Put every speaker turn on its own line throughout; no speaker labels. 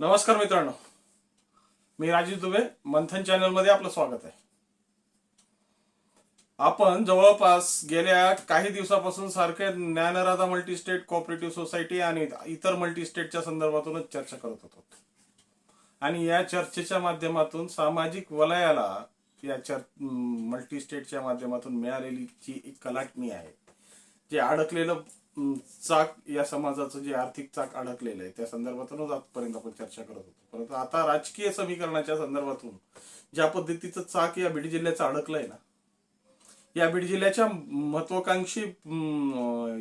नमस्कार मित्रांनो. मी राजीव दुबे मंथन चॅनलमध्ये आपलं स्वागत आहे. आपण जवळपास गेल्या काही दिवसापासून सारखे Dnyanradha multi state cooperative society आणि इतर मल्टी स्टेटच्या संदर्भातूनच चर्चा करत होतो. आणि या चर्चेच्या माध्यमातून सामाजिक वलयाला या चर मल्टी स्टेटच्या माध्यमातून मिळालेली जी एक कलाटणी आहे जे अडकलेलं चाक या समाजाचं जे आर्थिक चाक अडकलेलं आहे त्या संदर्भातूनच आजपर्यंत आपण चर्चा करत होतो. परंतु आता राजकीय समीकरणाच्या संदर्भातून ज्या पद्धतीचं चाक या बीड जिल्ह्याचं अडकलंय ना या बीड जिल्ह्याच्या महत्वाकांक्षी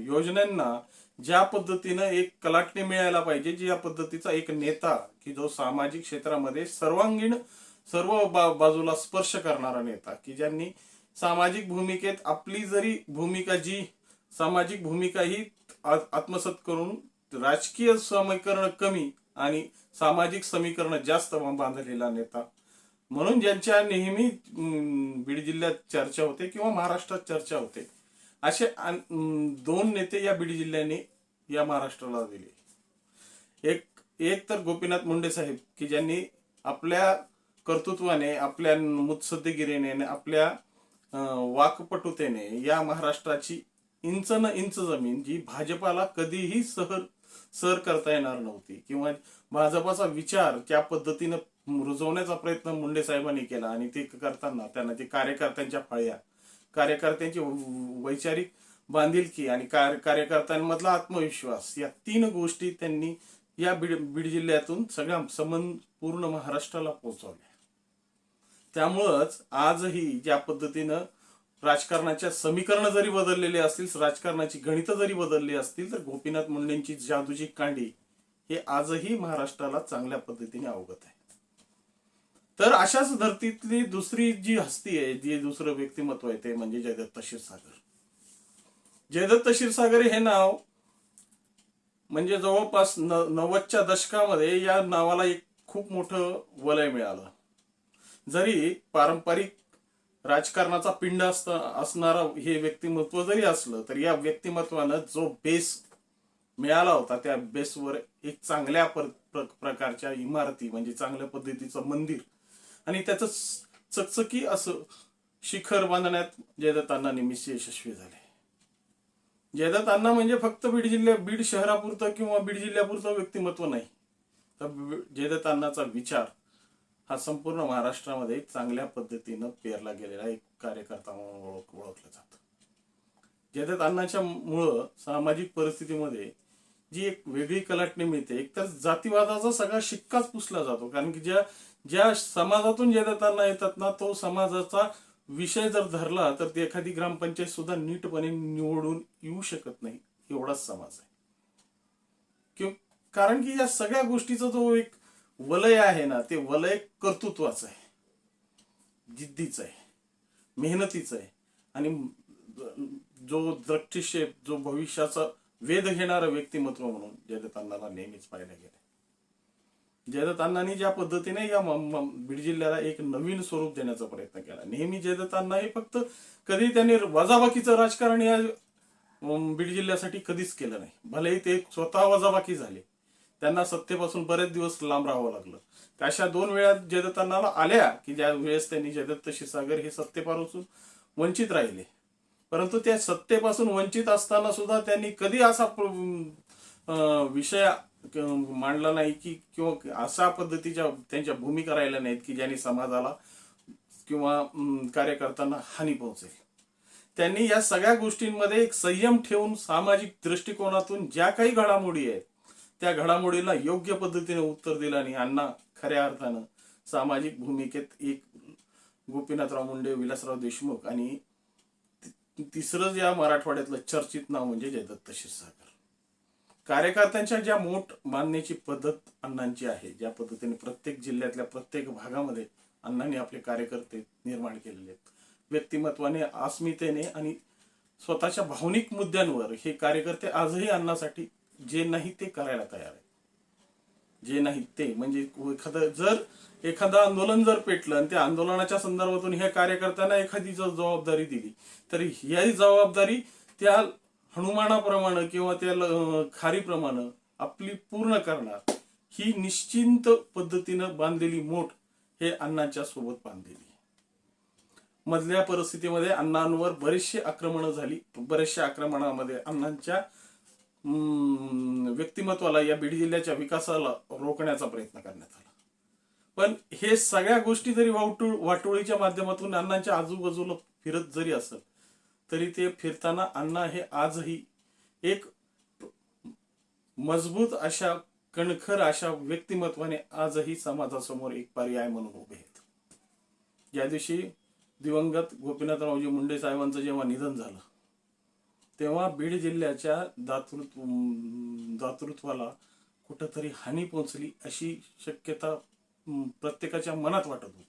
योजनांना ज्या पद्धतीनं एक कलाटणी मिळायला पाहिजे जी या पद्धतीचा एक नेता की जो सामाजिक क्षेत्रामध्ये सर्वांगीण सर्व बा- बाजूला स्पर्श करणारा नेता की ज्यांनी सामाजिक भूमिकेत आपली जरी भूमिका जी सामाजिक भूमिका ही आत्मसात करून राजकीय समीकरण कमी आणि सामाजिक समीकरण जास्त बांधलेला नेता. म्हणून ज्यांच्या नेहमी बीड जिल्ह्यात चर्चा होते किंवा महाराष्ट्रात चर्चा होते असे दोन नेते या बीड जिल्ह्याने या महाराष्ट्राला दिले. एक एक तर गोपीनाथ मुंडे साहेब की ज्यांनी आपल्या कर्तृत्वाने आपल्या मुत्सद्देगिरीने आपल्या अं, वाकपटुतेने या महाराष्ट्राची इंच न इंच जमीन जी भाजपाला कधीही सहर सर करता येणार नव्हती. किंवा भाजपाचा विचार त्या पद्धतीनं रुजवण्याचा प्रयत्न मुंडे साहेबांनी केला आणि ते करताना त्यांना ते कार्यकर्त्यांच्या फळ्या कार्यकर्त्यांची वैचारिक बांधिलकी आणि कार्य- कार्यकर्त्यांमधला आत्मविश्वास या तीन गोष्टी त्यांनी या बीड बीड जिल्ह्यातून सगळ्या संबंध पूर्ण महाराष्ट्राला पोहोचवल्या. त्यामुळंच आजही ज्या पद्धतीनं राजकारणाच्या समीकरण जरी बदललेले असतील राजकारणाची गणितं जरी बदलली असतील तर गोपीनाथ मुंडेंची जादूची कांडी हे आजही महाराष्ट्राला चांगल्या पद्धतीने अवगत आहे. तर अशाच धर्तीतली दुसरी जी हस्ती आहे जी दुसरं व्यक्तिमत्व आहे ते म्हणजे जयदत्त क्षीरसागर. जयदत्त क्षीरसागर हे नाव म्हणजे जवळपास न नव्वदच्या दशकामध्ये या नावाला एक खूप मोठं वलय मिळालं. जरी पारंपरिक राजकारणाचा पिंड असत असणारा हे व्यक्तिमत्व जरी असलं तर या व्यक्तिमत्वानं जो बेस मिळाला होता त्या बेसवर एक चांगल्या पर- प्र- प्रकारच्या इमारती म्हणजे चांगल्या पद्धतीचं मंदिर आणि त्याचं चकचकी असं शिखर बांधण्यात जयदत्तांना निमित्त यशस्वी झाले. जयदत्तांना म्हणजे फक्त बीड जिल्ह्या बीड शहरापुरतं किंवा बीड जिल्ह्यापुरतं व्यक्तिमत्व नाही. तर जयदत्तांनाचा विचार हा संपूर्ण महाराष्ट्रामध्ये चांगल्या पद्धतीनं पेरला गेलेला एक कार्यकर्ता म्हणून ओळख ओळखलं जातं. जयदत्त अण्णाच्या मुळं सामाजिक परिस्थितीमध्ये जी एक वेगळी कलाटणी मिळते एक तर जातीवादाचा सगळा शिक्काच पुसला जातो. कारण की ज्या ज्या समाजातून जयदत्तांना येतात ना तो समाजाचा विषय जर धरला तर ती एखादी ग्रामपंचायत सुद्धा नीटपणे निवडून येऊ शकत नाही. एवढाच समाज आहे. कारण की या सगळ्या गोष्टीचा जो एक वलय आहे ना ते वलय कर्तृत्वाचं आहे. जिद्दीचं आहे. मेहनतीचं आहे. आणि जो द्रष्टिक्षेप जो भविष्याचा वेध घेणारं व्यक्तिमत्व म्हणून जयदत्त अण्णाला नेहमीच पाहिलं गेलं जयदत्त अण्णांनी ज्या पद्धतीने या बीड जिल्ह्याला एक नवीन स्वरूप देण्याचा प्रयत्न केला. नेहमी जयदत्त अण्णा हे फक्त कधी त्यांनी वजाबाकीचं राजकारण या बीड जिल्ह्यासाठी कधीच केलं नाही. भलेही ते स्वतः वजाबाकी झाले. त्यांना सत्तेपासून बरेच दिवस लांब राहावं लागलं. तर अशा दोन वेळा जयदत्तांना आल्या की ज्या वेळेस त्यांनी जयदत्त क्षीरसागर हे सत्तेपासून वंचित राहिले. परंतु त्या सत्तेपासून वंचित असताना सुद्धा त्यांनी कधी असा विषय मांडला नाही की किंवा अशा पद्धतीच्या त्यांच्या भूमिका राहिल्या नाहीत की ज्यांनी समाजाला किंवा कार्यकर्त्यांना हानी पोहोचेल. त्यांनी या सगळ्या गोष्टींमध्ये एक संयम ठेवून सामाजिक दृष्टिकोनातून ज्या काही घडामोडी आहेत त्या घडामोडीला योग्य पद्धतीने उत्तर दिलं आणि अण्णा खऱ्या अर्थानं सामाजिक भूमिकेत एक गोपीनाथराव मुंडे विलासराव देशमुख आणि तिसरं या मराठवाड्यातलं चर्चित नाव म्हणजे जयदत्त क्षीरसागर. कार्यकर्त्यांच्या ज्या मोठ मानण्याची पद्धत अण्णांची आहे ज्या पद्धतीने प्रत्येक जिल्ह्यातल्या प्रत्येक भागामध्ये अण्णांनी आपले कार्यकर्ते निर्माण केलेले आहेत. व्यक्तिमत्वाने अस्मितेने आणि स्वतःच्या भावनिक मुद्द्यांवर हे कार्यकर्ते आजही अण्णासाठी जे नाही ते करायला तयार आहे. जे नाही ते म्हणजे एखादं जर एखादं आंदोलन जर पेटलं आणि त्या आंदोलनाच्या संदर्भातून ह्या कार्यकर्त्यांना एखादी जर जबाबदारी दिली तर ही जबाबदारी त्या हनुमानाप्रमाणे किंवा त्या खारीप्रमाणे आपली पूर्ण करणार. ही निश्चिंत पद्धतीनं बांधलेली मोठ हे अण्णांच्या सोबत बांधलेली मधल्या परिस्थितीमध्ये अण्णांवर बरेचशी आक्रमणं झाली. बऱ्याचशा आक्रमणामध्ये अण्णांच्या व्यक्तिमत्वाला या बीड जिल्ह्याच्या विकासाला रोखण्याचा प्रयत्न करण्यात आला. पण हे सगळ्या गोष्टी जरी वाटोळ वाटोळीच्या माध्यमातून अण्णांच्या आजूबाजूला फिरत जरी असत तरी ते फिरताना अण्णा हे आजही एक मजबूत अशा कणखर अशा व्यक्तिमत्वाने आजही समाजासमोर एक पर्याय म्हणून उभे आहेत. ज्या दिवशी दिवंगत गोपीनाथरावजी मुंडे साहेबांचं जेव्हा निधन झालं तेव्हा बीड जिल्ह्याच्या दातृत्व दातृत्वाला कुठंतरी हानी पोहोचली अशी शक्यता प्रत्येकाच्या मनात वाटत होती.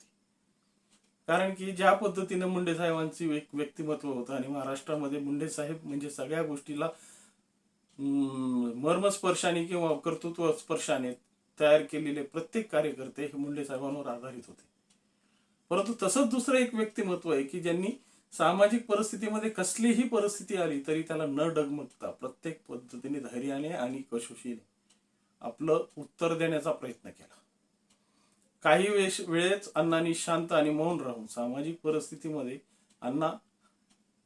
कारण की ज्या पद्धतीने मुंडे साहेबांची एक व्यक्तिमत्व होतं आणि महाराष्ट्रामध्ये मुंडे साहेब म्हणजे सगळ्या गोष्टीला अं, मर्मस्पर्शाने किंवा कर्तृत्व स्पर्शाने तयार केलेले प्रत्येक कार्यकर्ते हे मुंडे साहेबांवर आधारित होते. परंतु तसंच दुसरं एक व्यक्तिमत्व आहे की ज्यांनी सामाजिक परिस्थितीमध्ये कसलीही परिस्थिती आली तरी त्याला न डगमगता प्रत्येक पद्धतीने धैर्याने आणि कसोशीने आपलं उत्तर देण्याचा प्रयत्न केला. काही वेश वेळेस अण्णांनी शांत आणि मौन राहून सामाजिक परिस्थितीमध्ये अण्णा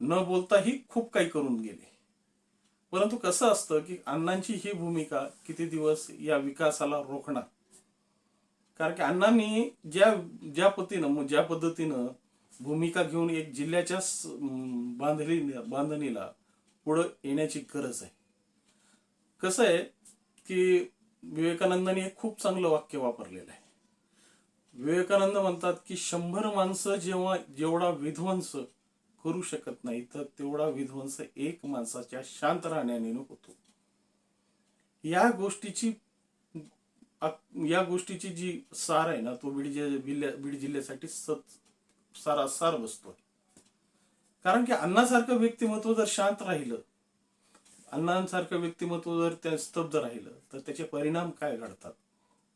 न बोलताही खूप काही करून गेले. परंतु कसं असतं की अण्णांची ही भूमिका किती दिवस या विकासाला रोखणार? कारण की अण्णांनी ज्या ज्या पतीनं ज्या पद्धतीनं भूमिका घेऊन एक जिल्ह्याच्या बांधणी बांधणीला पुढं येण्याची गरज आहे. कसं आहे की विवेकानंदांनी एक खूप चांगलं वाक्य वापरलेलं आहे. विवेकानंद म्हणतात की शंभर माणसं जेव्हा जेवढा विध्वंस करू शकत नाही तर तेवढा विध्वंस एक माणसाच्या शांत राहण्याने होतो. या गोष्टीची या गोष्टीची जी सार आहे ना तो बीड जिल्ह्या- बीड जिल्ह्यासाठी सत सारा बसतोय कारण की अण्णासारखं व्यक्तिमत्व जर शांत राहिलं अण्णांसारखं व्यक्तिमत्व जर त्या स्तब्ध राहिलं तर त्याचे परिणाम काय घडतात?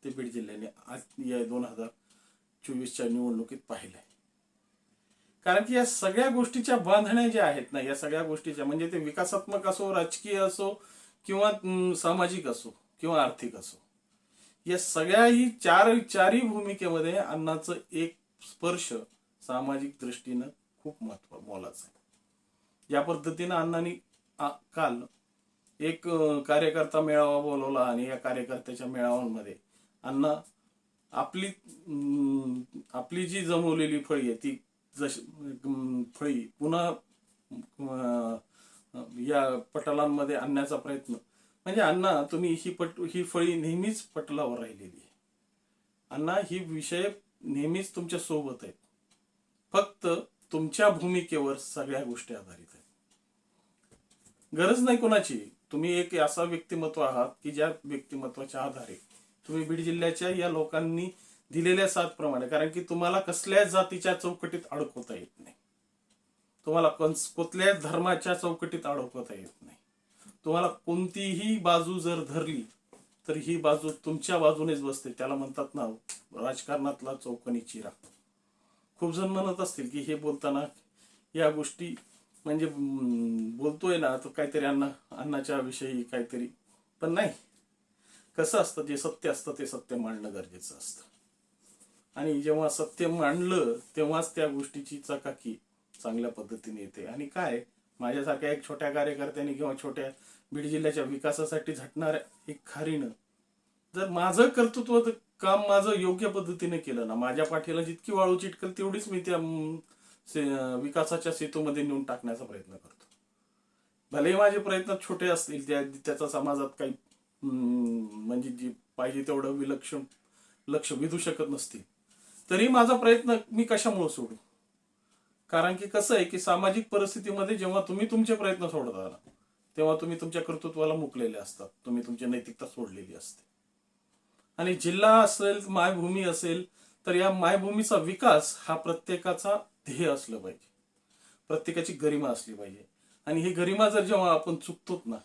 ते बीड जिल्ह्याने आज या दोन हजार चोवीसच्या निवडणुकीत पाहिलंय. कारण की या सगळ्या गोष्टीच्या बांधण्या ज्या आहेत ना या सगळ्या गोष्टीच्या म्हणजे ते विकासात्मक असो राजकीय असो किंवा सामाजिक असो किंवा आर्थिक असो या सगळ्याही चार चारही भूमिकेमध्ये अन्नाचं एक स्पर्श सामाजिक दृष्टीनं खूप महत्त्व मोलाचं आहे. या पद्धतीनं अण्णांनी काल एक कार्यकर्ता मेळावा बोलवला आणि या कार्यकर्त्याच्या मेळाव्यांमध्ये अण्णा आपली आपली जी जमवलेली फळी आहे ती जशी फळी पुन्हा या पटलांमध्ये आणण्याचा प्रयत्न म्हणजे अण्णा तुम्ही ही पट ही फळी नेहमीच पटलावर राहिलेली आहे. अण्णा ही विषय नेहमीच तुमच्यासोबत आहेत. फक्त तुमच्या भूमिकेवर सगळ्या गोष्टी आधारित आहेत. गरज नाही कोणाची. तुम्ही एक असा व्यक्तिमत्व आहात की ज्या व्यक्तिमत्वाच्या आधारे तुम्ही बीड जिल्ह्याच्या या लोकांनी दिलेल्या साथ प्रमाणे कारण की तुम्हाला कसल्या जातीच्या चौकटीत अडकवता येत नाही. तुम्हाला कोण- कुठल्याच धर्माच्या चौकटीत अडकवता येत नाही. तुम्हाला कोणतीही बाजू जर धरली तर ही बाजू तुमच्या बाजूनेच बसते. त्याला म्हणतात ना राजकारणातला चौकणी चिरा. खूप जण म्हणत असतील की हे बोलताना या गोष्टी म्हणजे बोलतोय ना तर काहीतरी अन्न अन्नाच्या विषयी काहीतरी. पण नाही. कसं असतं जे सत्य असतं ते सत्य मांडणं गरजेचं असतं. आणि जेव्हा सत्य मांडलं तेव्हाच त्या गोष्टीची चकाकी चांगल्या पद्धतीने येते. आणि काय माझ्यासारख्या एक छोट्या कार्यकर्त्याने किंवा छोट्या बीड जिल्ह्याच्या विकासासाठी झटणाऱ्या एक खारीनं जर माझं कर्तृत्व तर काम माझं योग्य पद्धतीने केलं ना माझ्या पाठीला जितकी वाळू चिटकल तेवढीच मी त्या से- विकासाच्या सेतूमध्ये नेऊन टाकण्याचा प्रयत्न करतो. भलेही माझे प्रयत्न छोटे असतील त्या त्याचा समाजात काही म्हणजे जी पाहिजे तेवढं विलक्षण लक्ष विधू शकत नसतील तरी माझा प्रयत्न मी कशामुळे सोडू? कारण की कसं आहे की सामाजिक परिस्थितीमध्ये जेव्हा तुम्ही तुमचे प्रयत्न सोडता तेव्हा तुम्ही तुमच्या कर्तृत्वाला मुकलेले असतात तुम्ही तुमची नैतिकता सोडलेली असते. आणि जिल्हा असेल मायभूमी असेल तर या मायभूमीचा विकास हा प्रत्येकाचा ध्येय असलं पाहिजे. प्रत्येकाची गरिमा असली पाहिजे. आणि ही गरिमा जर जेव्हा आपण चुकतोत ना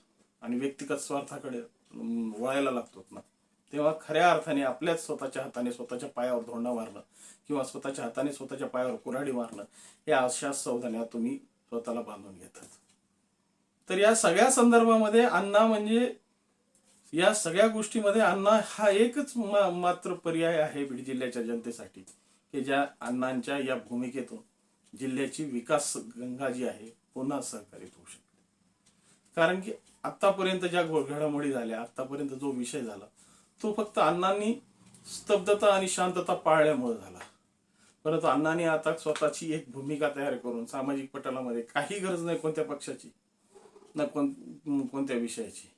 आणि व्यक्तिगत स्वार्थाकडे वळायला लागतो ना तेव्हा खऱ्या अर्थाने आपल्याच स्वतःच्या हाताने स्वतःच्या पायावर धोंडा मारणं किंवा स्वतःच्या हाताने स्वतःच्या पायावर कुऱ्हाडी मारणं या अशा सावधान्या तुम्ही स्वतःला बांधून घेतात. तर या सगळ्या संदर्भामध्ये अण्णा म्हणजे या सगळ्या गोष्टीमध्ये अण्णा हा एकच मा- मात्र पर्याय आहे बीड जिल्ह्याच्या जनतेसाठी की ज्या अण्णांच्या या भूमिकेतून जिल्ह्याची विकास गंगा जी आहे पुन्हा सहकारित होऊ शकते. कारण की आतापर्यंत ज्या घडामोडी झाल्या आतापर्यंत जो विषय झाला तो फक्त अण्णांनी स्तब्धता आणि शांतता पाळल्यामुळे झाला. परंतु अण्णांनी आता स्वतःची एक भूमिका तयार करून सामाजिक पटलामध्ये काही गरज नाही कोणत्या पक्षाची ना कोण कोणत्या विषयाची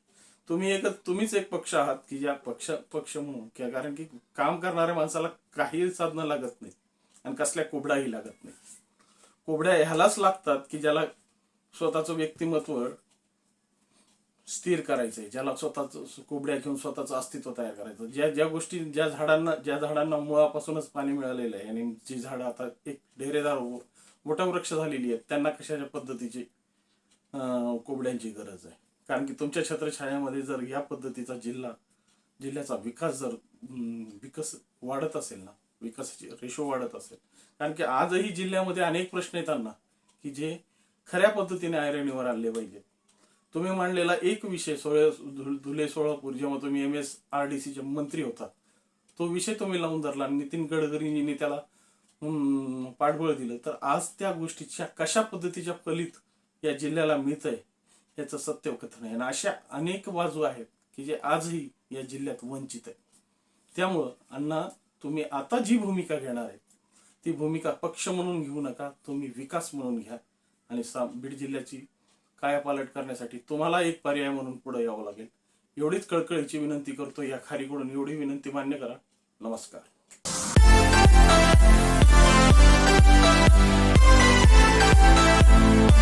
तुम्ही एक तुम्हीच एक पक्ष आहात की ज्या पक्ष पक्ष म्हणून. कि- कारण की काम करणाऱ्या माणसाला काही साधनं लागत नाही आणि कसल्या कोबड्याही लागत नाही कोबड्या ह्यालाच लागतात की ज्याला स्वतःचं व्यक्तिमत्व स्थिर करायचंय. ज्याला स्वतःच कोबड्या घेऊन स्वतःचं अस्तित्व तयार करायचं. ज्या ज्या गोष्टी ज्या झाडांना ज्या झाडांना मुळापासूनच पाणी मिळालेलं आहे आणि जी झाडं आता एक ढेरेदार मोठा वृक्ष झालेली आहेत त्यांना कशाच्या पद्धतीची कोबड्यांची गरज आहे? कारण की तुमच्या छत्रछायामध्ये जर या पद्धतीचा जिल्हा जिल्ह्याचा विकास जर विकास वाढत असेल ना विकासाची रेशो वाढत असेल कारण की आजही जिल्ह्यामध्ये अनेक प्रश्न येतात ना की जे खऱ्या पद्धतीने आयरणीवर आणले पाहिजेत. तुम्ही मांडलेला एक विषय सोळे धुले सोळापूर जेव्हा तुम्ही एम एस आर डी सीचे मंत्री होता तो विषय तुम्ही लावून धरला नितीन गडकरींनी त्याला पाठबळ दिलं. तर आज त्या गोष्टीच्या कशा पद्धतीच्या फलित या जिल्ह्याला मिळत आहे याचं सत्य कथन आहे. आणि अशा अनेक बाजू आहेत की जे आजही या जिल्ह्यात वंचित आहेत. त्यामुळं अण्णा तुम्ही आता जी भूमिका घेणार आहे ती भूमिका पक्ष म्हणून घेऊ नका तुम्ही विकास म्हणून घ्या. आणि सा बीड जिल्ह्याची कायापालट करण्यासाठी तुम्हाला एक पर्याय म्हणून पुढे यावं लागेल. एवढीच कळकळीची विनंती करतो. या खारीकडून एवढी विनंती मान्य करा. नमस्कार. Thank you.